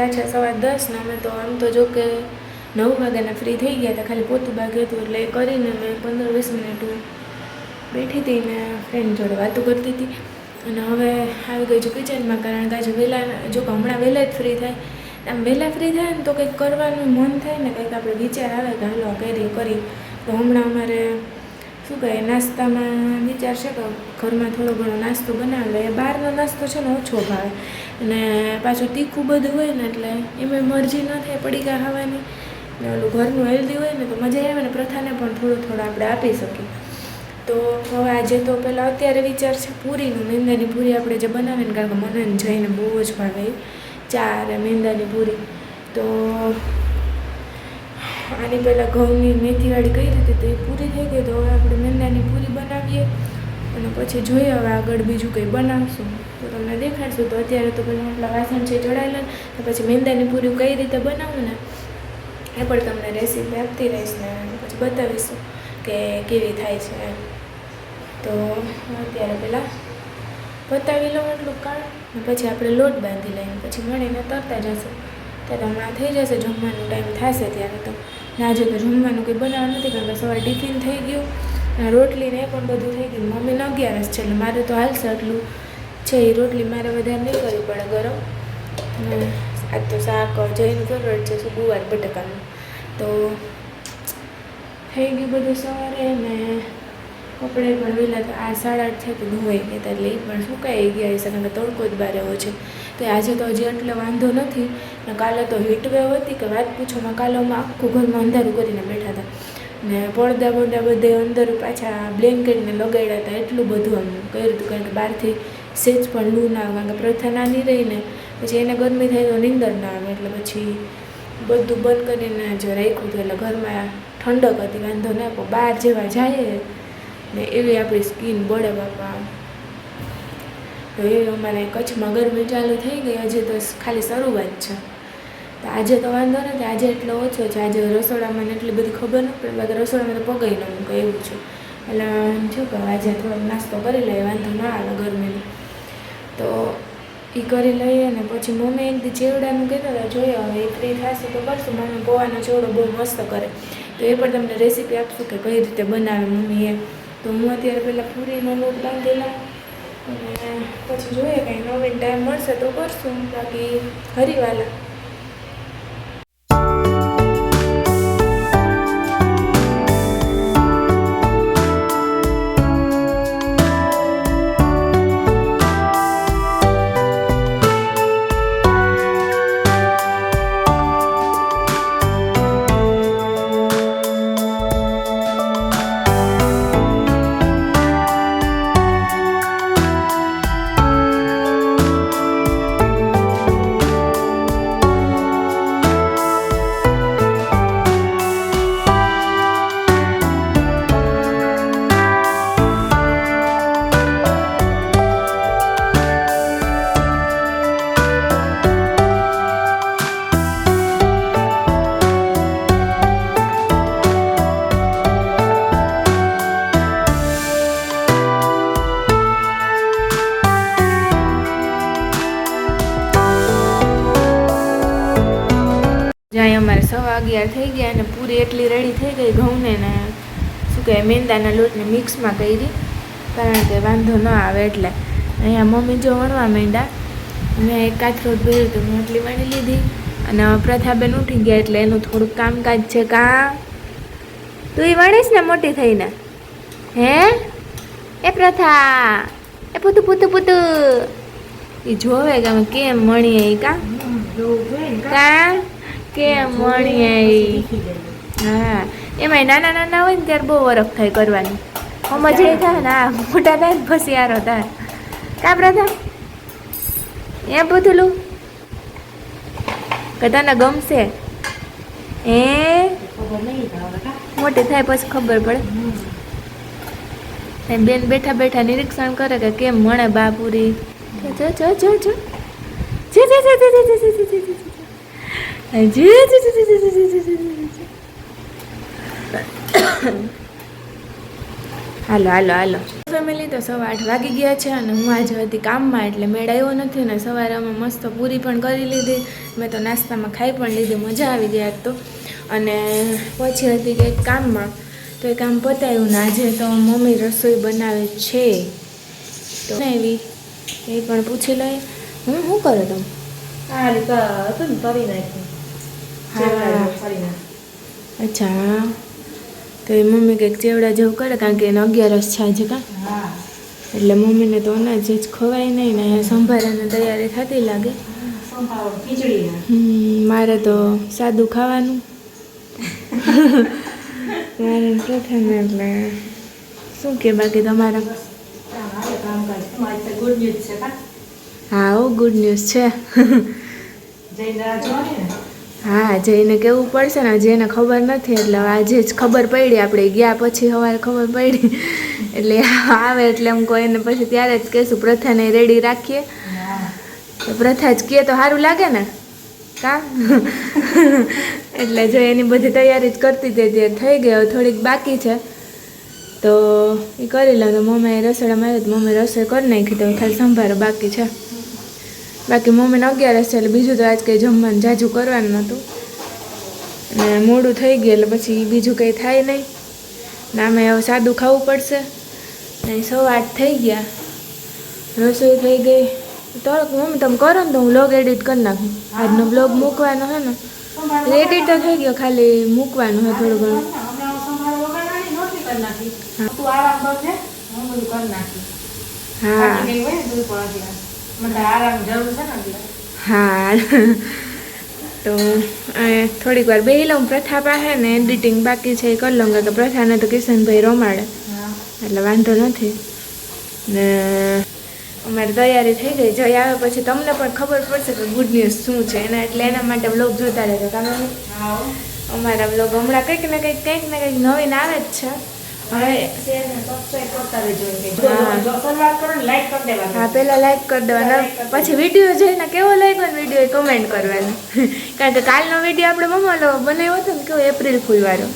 થયા છે. સવા દસ અમે તો આમ તો જો કે નવ વાગ્યાના ફ્રી થઈ ગયા હતા. ખાલી પોતું બાકી હતું એટલે એ કરીને મેં પંદર વીસ મિનિટ બેઠી હતી ને ફ્રેન્ડ જોડે વાતો કરતી હતી. અને હવે આવી ગઈ છું કિચનમાં કારણ કે આજે વહેલા જો કે હમણાં વહેલા જ ફ્રી થાય. આમ વહેલા ફ્રી થાય ને તો કંઈક કરવાનું મન થાય ને કંઈક આપણે વિચાર આવે કે હાલો કરી કરી તો હમણાં અમારે શું કહે, નાસ્તામાં વિચાર છે કે ઘરમાં થોડો ઘણો નાસ્તો બનાવે. એ બહારનો નાસ્તો છે ને ઓછો ભાવે. અને પાછું તીખું બધું હોય ને એટલે એમાં મરજી ન થાય પડીકા ખાવાની. ને ઓલું ઘરનું હેલ્ધી હોય ને તો મજા આવે ને પ્રથાને પણ થોડું થોડું આપણે આપી શકીએ. તો હવે આજે તો પહેલાં અત્યારે વિચાર છે પૂરીનું. મેંદાની પૂરી આપણે જે બનાવીએ ને, કારણ કે મને જઈને બહુ જ ભાવે ચા અને મેંદાની પૂરી. તો આની પહેલાં ઘઉંની મેથીવાળી કઈ રીતે તો એ પૂરી થઈ ગઈ તો હવે આપણે મેંદાની પૂરી બનાવીએ અને પછી જોઈએ હવે આગળ બીજું કંઈ બનાવશું. તો તમને દેખાડશું. તો અત્યારે તો પેલા આટલા વાસણ છે ચડાયેલા તો પછી મેંદાની પૂરી કઈ રીતે બનાવું ને એ પણ તમને રેસીપી આપતી રહીશ ને પછી બતાવીશું કે કેવી થાય છે એમ. તો અત્યારે પહેલાં બતાવી લઉં એટલું કાળ ને પછી આપણે લોટ બાંધી લઈએ પછી મળીને તરતા જશું. ત્યારે હમણાં થઈ જશે, જમવાનો ટાઈમ થશે ત્યારે તો. આજે તો જમવાનું કંઈ બનાવવાનું નથી, કારણ કે સવારે ટિફિન થઈ ગયું રોટલી ને પણ બધું થઈ ગયું. મમ્મીને અગિયારસ છે એટલે મારે તો હાલશે એટલું છે, એ રોટલી મારે વધારે નહીં કરવી પડે ગરમ. આજ તો શાક જઈનું ફેવરેટ છે, શું ગુવાર બટાકાનું. તો થઈ ગયું બધું સવારે ને કપડે પણ વહેલા આ સાડા આઠ છે તો ધોવાઈ ગયા હતા એ પણ સુકાઈ ગયા હશે કારણ કે તડકો જ બારે હોય છે. તો આજે તો હજી એટલે વાંધો નથી, ને કાલે તો હીટવેવ હતી કે વાત પૂછોમાં કાલે અમે આખું ઘરમાં અંધારું કરીને બેઠા હતા ને પડદા પડદા બધે અંદર પાછા બ્લેન્કેટને લગાડ્યા હતા એટલું બધું આમ કર્યું હતું કારણ કે બહારથી સેજ પણ લૂ ના આવે, કારણ કે પ્રથા નાની રહીને પછી એને ગરમી થાય તો નીંદર ના આવે એટલે પછી બધું બંધ કરીને જ રાખ્યું હતું એટલે ઘરમાં ઠંડક હતી, વાંધો ના બહાર જેવા જાય ને એવી આપણી સ્કિન બળે બાપા. તો એ અમારે કચ્છમાં ગરમી ચાલુ થઈ ગઈ, હજી તો ખાલી શરૂઆત છે. તો આજે તો વાંધો નથી આજે એટલો ઓછો છે. આજે રસોડામાં ને એટલી બધી ખબર ન પડે બાકી રસોડામાં તો પગાઈ ન મૂકે એવું છે. એટલે શું કહું આજે થોડોક નાસ્તો કરી લઈએ, વાંધો ના આવે ગરમીનો. તો એ કરી લઈએ ને પછી મમ્મી એક દી ચેવડાનું કહેતા હતા જોઈએ હવે એ ફ્રી થશે તો કરશું મમ્મી પૌવાનો ચેવડો બહુ મસ્ત કરે. તો એ પણ તમને રેસીપી આપશું કે કઈ રીતે બનાવે મમ્મી એ તો હું અત્યારે પહેલાં પૂરીનો લોટ બાંધી લઉં અને પછી જોઈએ કંઈ નવીન ટાઈમ મળશે તો કરશું. બાકી હરીવાલા. અગિયાર થઈ ગયા અને પૂરી એટલી રેડી થઈ ગઈ ઘઉંને ને શું કહે મેંદાના લોટને મિક્સમાં કરી કારણ કે વાંધો ન આવે એટલે. અહીંયા મમ્મી જો વણવા માંડ્યા મેં એક કાચરોટ ભર્યું તો મેં એટલી વણી લીધી અને પ્રથાબેન ઉઠી ગયા એટલે એનું થોડુંક કામકાજ છે કા તું એ વણીશ ને મોટી થઈને? હે? એ પ્રથા એ પૂતું પૂતું પૂતું. એ જોવે કે અમે કેમ મણીએ કા? કા? કેમ હા એમાંય નાના નાના હોય ને ત્યારે બહુ વરખ થાય કરવાની મજા એ થાય ને મોટા થાય ને પછી થાય કા પ્રથા એમ પૂછલું કે તને ગમશે એ મોટી થાય પછી ખબર પડે બેન બેઠા બેઠા નિરીક્ષણ કરે કે કેમ મળે બાપુરી જો જો જો જો જો જો જો જો જો જો જો જો જો હાલો હાલો હાલો. ફેમિલી તો સવા આઠ વાગી ગયા છે અને હું આજે હતી કામમાં, એટલે મેળ આવ્યો નથી ને સવારે અમે મસ્ત પૂરી પણ કરી લીધી. મેં તો નાસ્તામાં ખાઈ પણ લીધી, મજા આવી ગઈ તો. અને પછી હતી કંઈક કામમાં, તો એ કામ પતાવ્યું ને આજે તો મમ્મી રસોઈ બનાવે છે. તો એવી એ પણ પૂછી લઈ. હું શું કરો તમે? આ રીતે હતું ને કરી નાખ્યું અચ્છા. તો એ મમ્મી કંઈક ચેવડા જેવું કરે કારણ કે એને અગિયારસ છે આજે કાં એટલે મમ્મીને તો અનાજ જ ખવાય નહીં ને સંભારાની તૈયારી થતી લાગે. મારે તો સાદું ખાવાનું. મારે પ્રથમ એટલે શું કે બાકી તમારા? છે હા ઓ ગુડ ન્યૂઝ છે. જઈને હા જઈને કેવું પડશે ને જેને ખબર નથી એટલે આજે જ ખબર પડી આપણે ગયા પછી સવારે ખબર પડી. એટલે આવે એટલે એમ કોઈને પછી ત્યારે જ કહેશું પ્રથાને રેડી રાખીએ. તો પ્રથા જ કહે તો સારું લાગે ને? કા? એટલે જો એની બધી તૈયારી જ કરતી હતી થઈ હવે થોડીક બાકી છે. તો એ કરી લો તો મમ્મીએ રસોડામાં આવ્યું તો મમ્મી રસોઈ કરી નાખી તો ખાલી સંભારો બાકી છે. બાકી મમ્મીને અગિયાર હશે એટલે બીજું તો આજ કંઈ જમવાનું જાજુ કરવાનું નહોતું. અને મોડું થઈ ગયું એટલે પછી બીજું કંઈ થાય નહીં. ને આમે હવે સાદું ખાવું પડશે. ને સવાર આઠ થઈ ગયા. રસોઈ થઈ ગઈ. તો મમ્મી તમે કરો ને તો હું બ્લોગ એડિટ કરી નાખું. આજનો બ્લોગ મૂકવાનો હે ને. એડિટ તો થઈ ગયો ખાલી મૂકવાનું હે થોડું ઘણું. હા. હું. હું. તું થોડીક વાર બે લઉં. પ્રથા પાસે ને એડિટિંગ બાકી છે એ કરી લઉં કે પ્રથાને તો કિશનભાઈ રમાડે. એટલે વાંધો નથી. ને અમારી તૈયારી થઈ ગઈ. જઈ આવે પછી તમને પણ ખબર પડશે કે ગુડ ન્યૂઝ શું છે. એના એટલે એના માટે બ્લોગ જોતા રહેજો કારણ. અમારા બ્લોગ હમણાં કંઈક ને કંઈક કંઈક ને કંઈક નવીન આવે જ છે. હા. ને લાઈક કરી દેવાનું. પછી વીડિયો જોઈને કેવો લાગ્યો ને વીડિયો કમેન્ટ કરવાનો. કારણ કે કાલનો વીડિયો આપણે મમ્મા બનાવ્યો હતો ને કેવો એપ્રિલ ફૂલવાળો.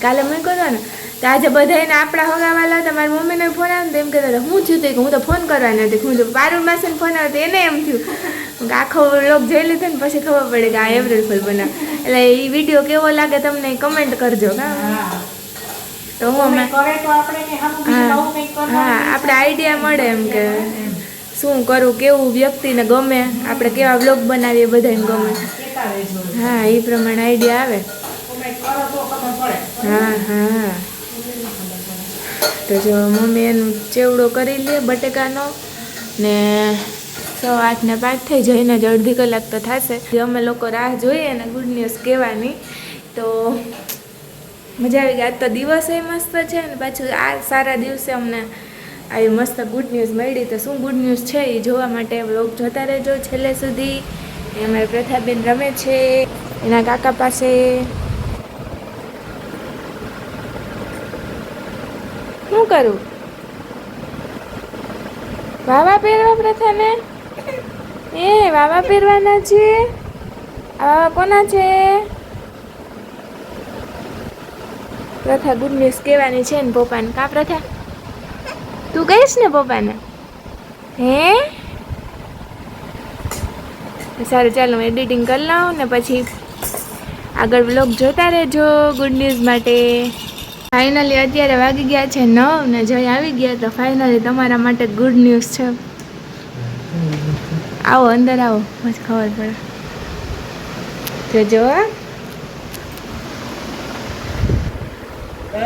કાલે મેં કર્યો ને તો આજે બધાને આપણા હગાવાલા હતા મારી મમ્મીને ફોન આવ્યો ને એમ કહેતા હું થયું કે હું તો ફોન કરવાની હતી. હું તો પારુલ માસે ફોન આવ્યો એને એમ થયું. આખો લોક જોઈ લીધો ને પછી ખબર પડે કે આ એપ્રિલ ફૂલ બનાવ. એટલે એ વીડિયો કેવો લાગે તમને કમેન્ટ કરજો. હા. તો હું અમે કરે તો આપણે કે હા. આપણે આઈડિયા મળે એમ કે શું કરું કેવું વ્યક્તિને ગમે આપણે કેવા બ્લોગ બનાવીએ બધાને ગમે. હા એ પ્રમાણે આઈડિયા આવે. હા હા. તો જો મમ્મી એનું ચેવડો કરી લે બટેકાનો ને સો આઠ ને પાંચ થઈ જઈને જ અડધી કલાક તો થશે. જે અમે લોકો રાહ જોઈએ ને ગુડ ન્યૂઝ કહેવાની તો મજા આવી ગઈ. આજ તો દિવસ મસ્ત છે ને પાછું આ સારા દિવસે અમને આવી મસ્ત ગુડ ન્યૂઝ મળી તો શું ગુડ ન્યૂઝ છે એ જોવા માટે વ્લોગ જોતા રહેજો છેલ્લે સુધી. એ અમારી પ્રથાબેન રમે છે, એના કાકા પાસે. શું કરું? વાવા પહેરવા પ્રથાને? એ વાવા પહેરવાના છે. આ વાવા કોના છે? પ્રથા ગુડ ન્યૂઝ કહેવાની છે ને પપ્પાને. કા પ્રથા? તું કહીશ ને પપ્પાને? હે? સારું, ચાલો હું એડિટિંગ કરી લઉં ને પછી આગળ બ્લોગ જોતા રહેજો ગુડ ન્યૂઝ માટે. ફાઇનલી અત્યારે વાગી ગયા છે નવ ને જઈ આવી ગયા તો ફાઇનલી તમારા માટે ગુડ ન્યૂઝ છે. આવો, અંદર આવો. પછી ખબર પડે. જોજો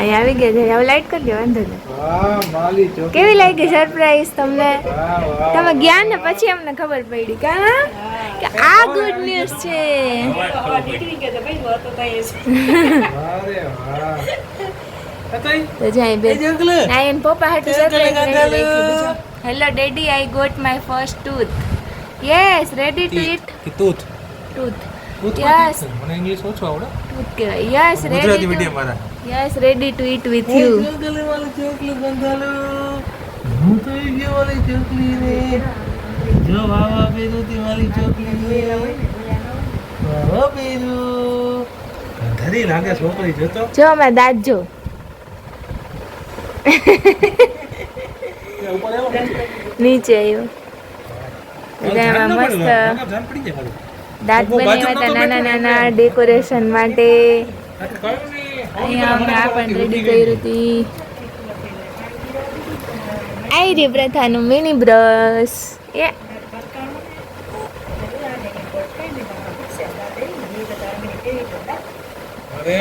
અહીં આવી ગયા છે. હવે લાઈટ કરી દો વાંધો નહીં. કેવી લાગી સરપ્રાઈઝ તમને? તમે ગયા ને પછી અમને ખબર પડી કા? કે આ ગુડ ન્યૂઝ છે. તો ભાઈ હતો તો એ છે. તો જાય બે ના પપ્પા હાટુ surprise hello daddy I got my first tooth yes ready to eat tooth tooth yes મને ઇંગ્લિશ ઓછું આવડે. ટૂથ કહેવાય. યસ ગુજરાતી રેડી મીડિયમ વાળા. Yes ready to eat with you ચોકલી વાલી ચોકલી ગંધાલો હું તો ઈ ગયો વાલી ચોકલી રે. જો વાવા પેરું તી વાલી ચોકલી રે. વાવા પેરું ગંધારી લાગે છોકરી જોતો. જો મેં દાંત જો. નીચે આવ્યો મસ્ત દાંત બનાવ્યા નાના નાના ડેકોરેશન માટે. અહીંયા અમે આ પણ રેડી કર્યું હતી. આઈ રે પ્રથાનું મિની બ્રશ એ અરે